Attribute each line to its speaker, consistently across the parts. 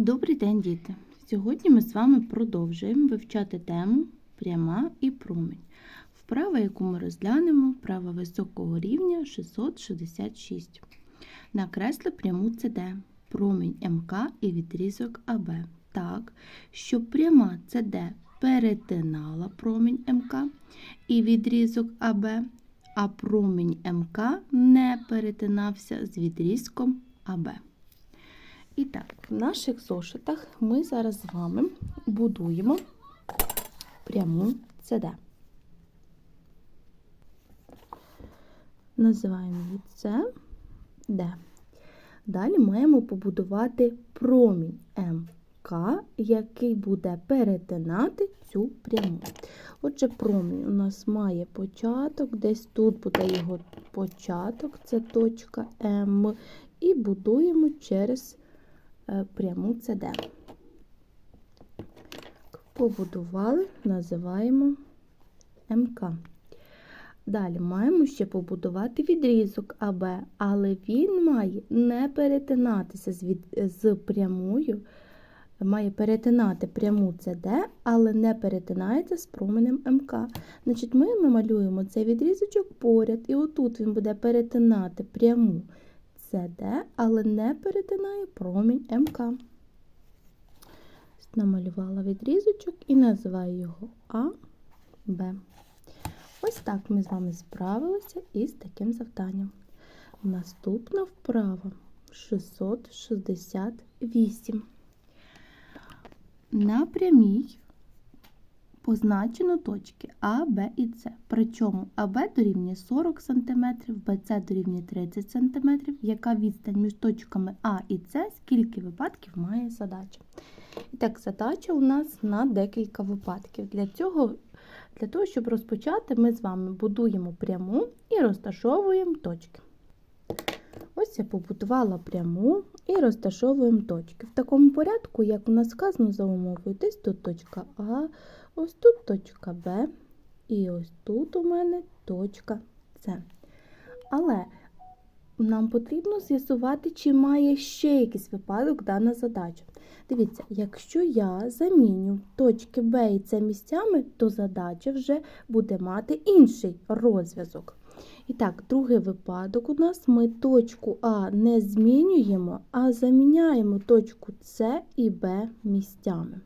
Speaker 1: Добрий день, діти! Сьогодні ми з вами продовжуємо вивчати тему пряма і промінь. Вправа, яку ми розглянемо, права високого рівня 666. Накресли пряму ЦД, промінь МК і відрізок АБ. Так, щоб пряма ЦД перетинала промінь МК і відрізок АБ, а промінь МК не перетинався з відрізком АБ. І так, в наших зошитах ми зараз з вами будуємо пряму ЦД. Називаємо її ЦД. Далі маємо побудувати промінь МК, який буде перетинати цю пряму. Отже, промінь у нас має початок, десь тут буде його початок, це точка М, і будуємо через пряму ЦД. Побудували, називаємо МК. Далі маємо ще побудувати відрізок АБ, але він має не перетинатися з, від, з прямою, має перетинати пряму ЦД, але не перетинається з променем МК. Значить, ми намалюємо цей відрізочок поряд, і отут він буде перетинати пряму ЦД, але не перетинає промінь МК. Намалювала відрізочок і називаю його А, Б. Ось так ми з вами справилися із таким завданням. Наступна вправа 668. На прямій позначено точки А, Б і С. Причому АБ дорівнює 40 см, БЦ дорівнює 30 см. Яка відстань між точками А і С, скільки випадків має задача? І так, задача у нас на декілька випадків. Для цього, для того, щоб розпочати, ми з вами будуємо пряму і розташовуємо точки. Ось я побудувала пряму і розташовуємо точки. В такому порядку, як у нас сказано за умовою, десь тут точка А, ось тут точка Б, і ось тут у мене точка С. Але нам потрібно з'ясувати, чи має ще якийсь випадок дана задача. Дивіться, якщо я заміню точки Б і С місцями, то задача вже буде мати інший розв'язок. І так, другий випадок у нас ми точку А не змінюємо, а заміняємо точку С і Б місцями.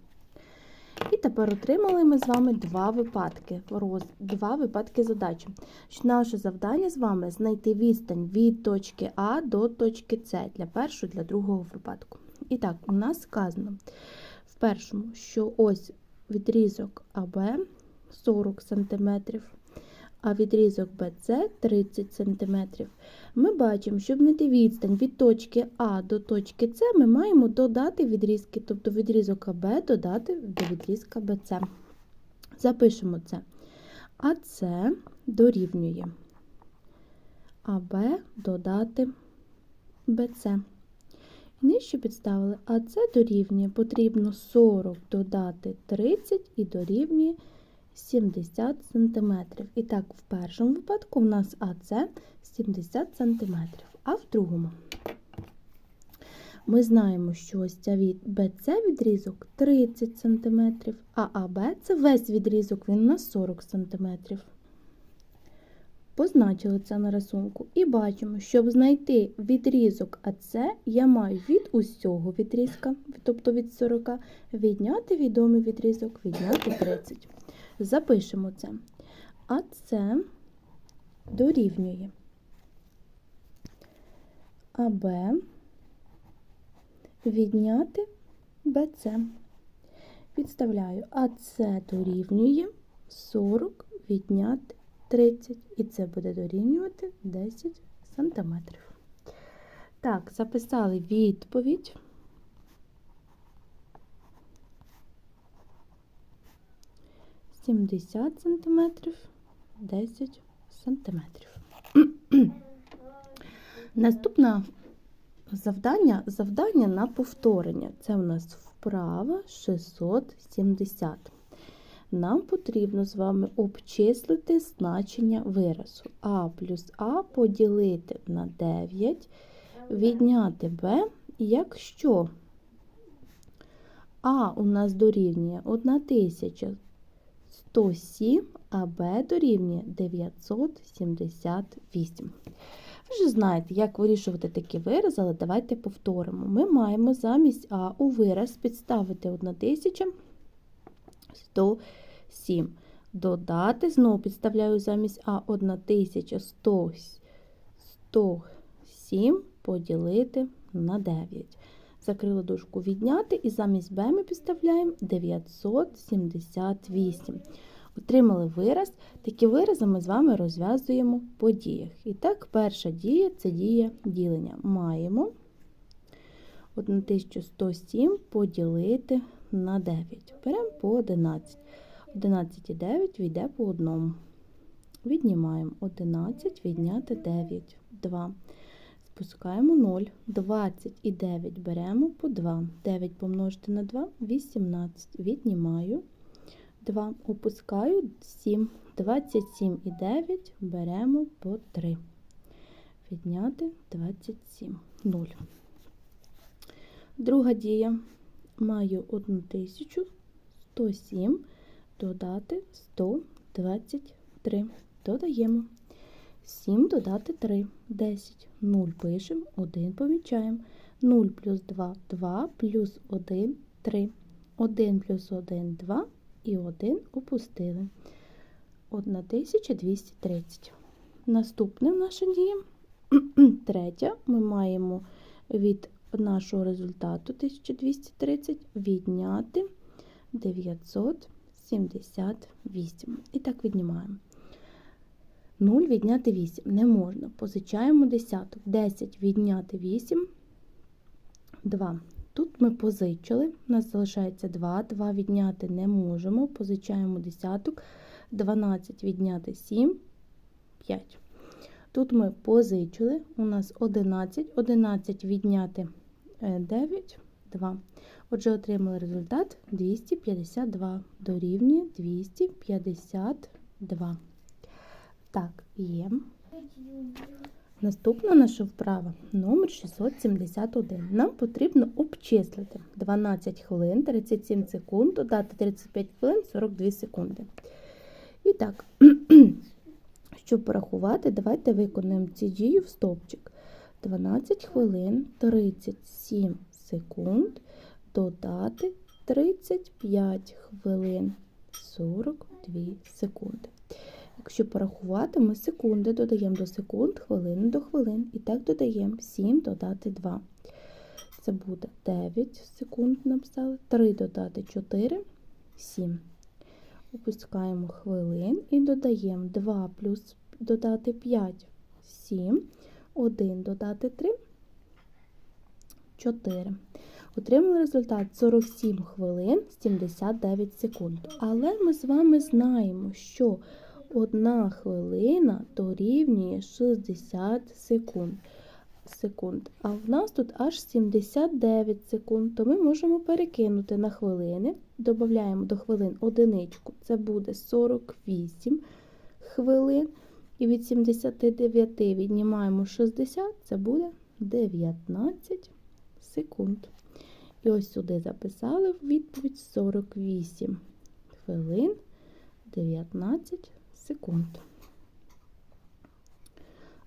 Speaker 1: І тепер отримали ми з вами два випадки, роз... два випадки задачі. Наше завдання з вами знайти відстань від точки А до точки С для першого для другого випадку. І так, у нас сказано в першому, що ось відрізок АБ 40 см, а відрізок BC 30 см. Ми бачимо, щоб знайти відстань від точки А до точки С, ми маємо додати відрізки, тобто відрізок АБ додати до відрізка BC. Запишемо це. АС дорівнює АБ додати BC. Нижче підставили АС дорівнює, потрібно 40 додати 30 і дорівнює 70 см. І так, в першому випадку в нас АС 70 см, а в другому ми знаємо, що ось ця від БЦ відрізок 30 см, а АБ це весь відрізок, він на 40 см. Позначили це на рисунку і бачимо, щоб знайти відрізок АС, я маю від усього відрізка, тобто від 40, відняти відомий відрізок, відняти 30. Запишемо це. АС дорівнює АБ відняти БЦ. Підставляю АС дорівнює 40 відняти 30, і це буде дорівнювати 10 см. Так, записали відповідь. Сімдесят сантиметрів, 10 сантиметрів. Наступне завдання завдання на повторення. Це у нас вправа 670 нам потрібно з вами обчислити значення виразу. А плюс А поділити на 9, відняти Б, якщо А у нас дорівнює 1107, а Б дорівнює 978. Ви ж знаєте, як вирішувати такі вирази, але давайте повторимо. Ми маємо замість А у вираз підставити 1107. Додати, знову підставляю замість А 1107 поділити на 9. Закрили дужку відняти і замість Б ми підставляємо 978. Отримали вираз. Такі вирази ми з вами розв'язуємо по діях. І так, перша дія це дія ділення. Маємо 1107 поділити на 9. Беремо по 11. 11 і 9 війде по одному. Віднімаємо 11, відняти 9, 2. Спускаємо 0. 20 і 9 беремо по 2. 9 помножити на 2 18. Віднімаю 2. Опускаю 7. 27 і 9 беремо по 3. Відняти 27. 0. Друга дія. Маю 1107 додати 123. Додаємо. 7 додати 3, 10. 0 пишемо, 1 помічаємо. 0 плюс 2 2 плюс 1 3. 1 плюс 1 2 і 1 опустили. 1230. Наступне наша дія. Третя. Ми маємо від нашого результату 1230 відняти 978. І так віднімаємо. 0 відняти 8 не можна. Позичаємо десяток. 10 відняти 8, 2. Тут ми позичили, у нас залишається 2, 2 відняти не можемо. Позичаємо десяток, 12 відняти 7, 5. Тут ми позичили, у нас 11, 11 відняти 9, 2. Отже, отримали результат 252. Дорівнює 252. Так, є. Наступна наша вправа номер 671. Нам потрібно обчислити 12 хвилин, 37 секунд, додати 35 хвилин, 42 секунди. І так, щоб порахувати, давайте виконуємо ці дії в стовпчик. 12 хвилин, 37 секунд, додати 35 хвилин, 42 секунди. Якщо порахувати, ми секунди додаємо до секунд, хвилини до хвилин. І так додаємо 7 додати 2. Це буде 9 секунд написали, 3 додати 4, 7. Опускаємо хвилин і додаємо 2 плюс додати 5, 7, 1 додати 3, 4. Отримали результат 47 хвилин 79 секунд. Але ми з вами знаємо, що Одна хвилина дорівнює 60 секунд. секунд. А в нас тут аж 79 секунд, то ми можемо перекинути на хвилини, додаємо до хвилин одиничку, це буде 48 хвилин. І від 79 віднімаємо 60, це буде 19 секунд. І ось сюди записали відповідь 48 хвилин 19 секунд.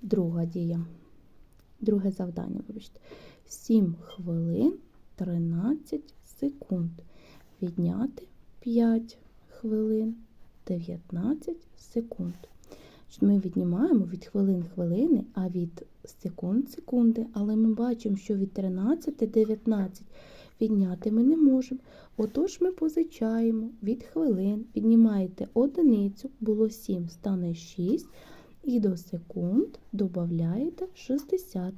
Speaker 1: Друга дія. Друге завдання, вибачте. 7 хвилин 13 секунд. Відняти 5 хвилин 19 секунд. Ми віднімаємо від хвилин хвилини, а від секунд секунди, але ми бачимо, що від 13 19 відняти ми не можемо. Отож ми позичаємо від хвилин, віднімаєте одиницю, було 7, стане 6, і до секунд додаєте 60.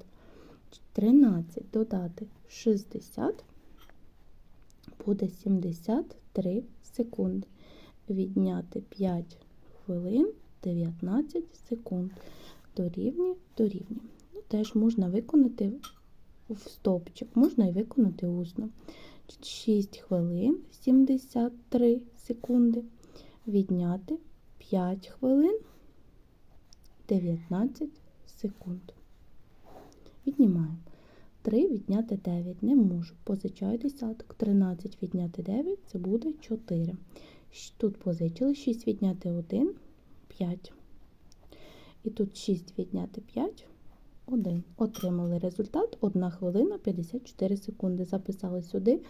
Speaker 1: 13 додати 60 буде 73 секунди. Відняти 5 хвилин 19 секунд. Дорівнює, дорівнює. Ну, Теж можна виконати в стопчик, можна і виконати усно. 6 хвилин 73 секунди. Відняти 5 хвилин 19 секунд. Віднімаємо. 3 відняти 9 не можу. Позичаю десяток. 13 відняти 9 це буде 4. Тут позичили 6 відняти 1 5. І тут 6 відняти 5 1. Отримали результат 1 хвилина 54 секунди. Записали сюди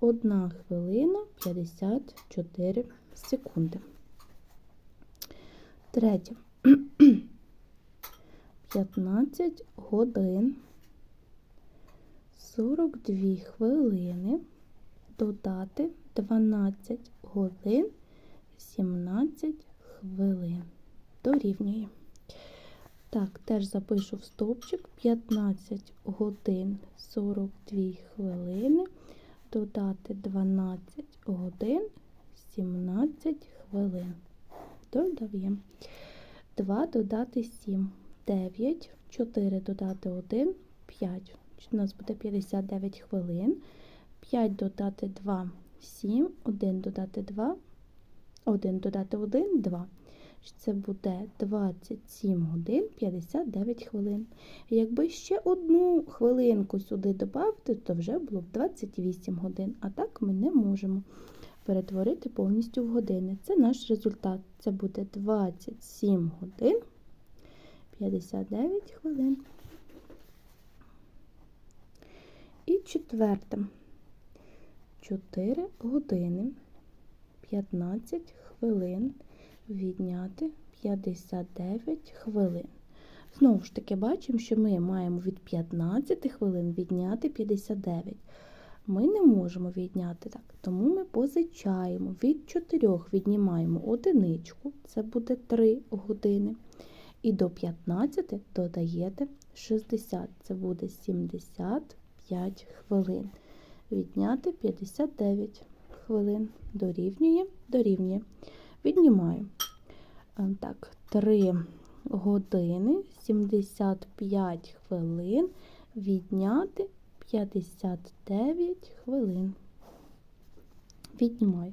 Speaker 1: 1 хвилина 54 секунди. Третє. 15 годин 42 хвилини додати 12 годин 17 хвилин. Дорівнює. Так, теж запишу в стовпчик 15 годин 42 хвилини додати 12 годин 17 хвилин. Додаємо. 2 додати 7, 9, 4 додати 1, 5. У нас буде 59 хвилин. 5 додати 2, 7, 1 додати 2, 1 додати 1, 2. Це буде 27 годин 59 хвилин. Якби ще одну хвилинку сюди додати, то вже було б 28 годин. А так ми не можемо перетворити повністю в години. Це наш результат. Це буде 27 годин 59 хвилин. І четверте. 4 години 15 хвилин відняти 59 хвилин. Знову ж таки, бачимо, що ми маємо від 15 хвилин відняти 59. Ми не можемо відняти так, тому ми позичаємо. Від 4 віднімаємо одиничку, це буде 3 години. І до 15 додаєте 60, це буде 75 хвилин. Відняти 59 хвилин. Дорівнює, дорівнює. Віднімаю. Е, Так, 3 години 75 хвилин відняти 59 хвилин. Віднімаю.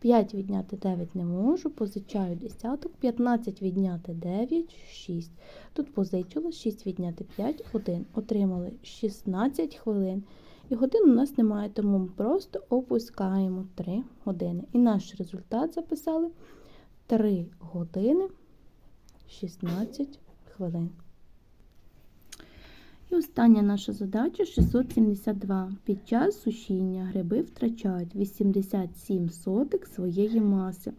Speaker 1: 5 відняти 9 не можу, позичаю десяток, 15 відняти 9, 6. Тут позичила 6 відняти 5, 1. Отримали 16 хвилин. І годин у нас немає, тому ми просто опускаємо 3 години. І наш результат записали 3 години 16 хвилин. І остання наша задача 672. Під час сушіння гриби втрачають 87 сотих своєї маси.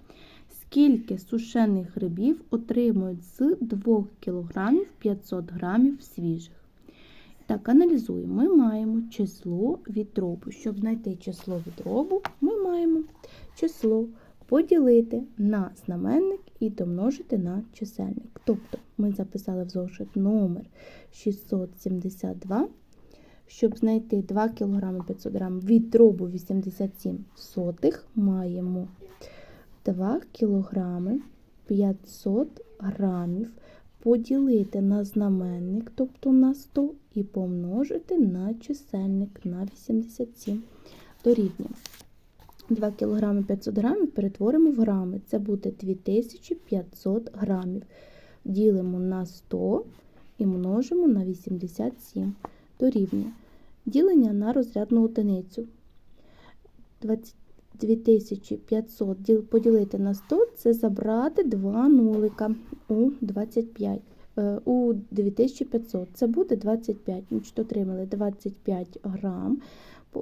Speaker 1: Скільки сушених грибів отримують з 2 кг 500 г свіжих? Так, аналізуємо. Ми маємо число від дробу. Щоб знайти число від дробу, ми маємо число поділити на знаменник і домножити на чисельник. Тобто ми записали в зошит номер 672. Щоб знайти 2 кг 500 г від дробу 87 сотих, маємо 2 кг 500 грамів поділити на знаменник, тобто на 100, і помножити на чисельник на 87 дорівнює. 2 кг 500 грамів перетворимо в грами. Це буде 2500 грамів. Ділимо на 100 і множимо на 87 дорівнює. Ділення на розрядну одиницю. 20 2500 поділити на 100 це забрати 2 нулика у 25. е, У 2500 це буде 25. Значить, отримали 25 грам,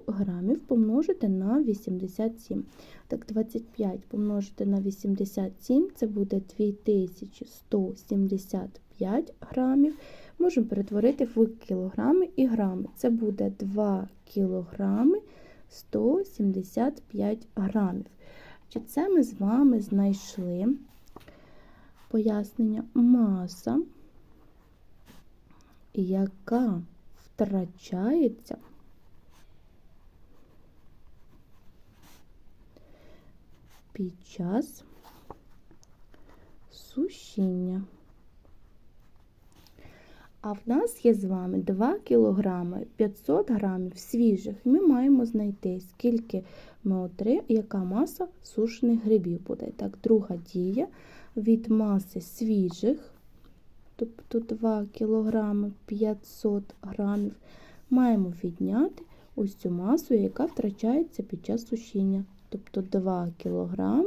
Speaker 1: грамів помножити на 87. Так, 25 помножити на 87 це буде 2175 грамів. Можемо перетворити в кілограми і грами. Це буде 2 кілограми 175 грамів. Чи це ми з вами знайшли пояснення маса, яка втрачається під час сушіння. А в нас є з вами 2 кг 500 грамів свіжих. Ми маємо знайти, скільки ми отримаємо, яка маса сушених грибів буде. Так, друга дія від маси свіжих, тобто 2 кг 500 грамів, маємо відняти ось цю масу, яка втрачається під час сушіння. Тобто 2 кг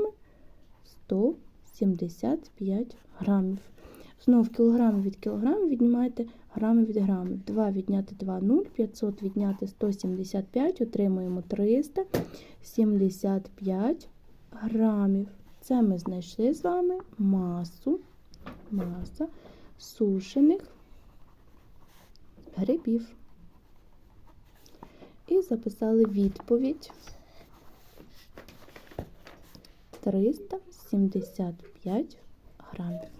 Speaker 1: 175 грамів. Знову кілограми від кілограмів віднімаєте грами від грамів. 2 відняти 2 0, 500 відняти 175, отримуємо 375 грамів. Це ми знайшли з вами масу, маса сушених грибів. І записали відповідь 375 грамів.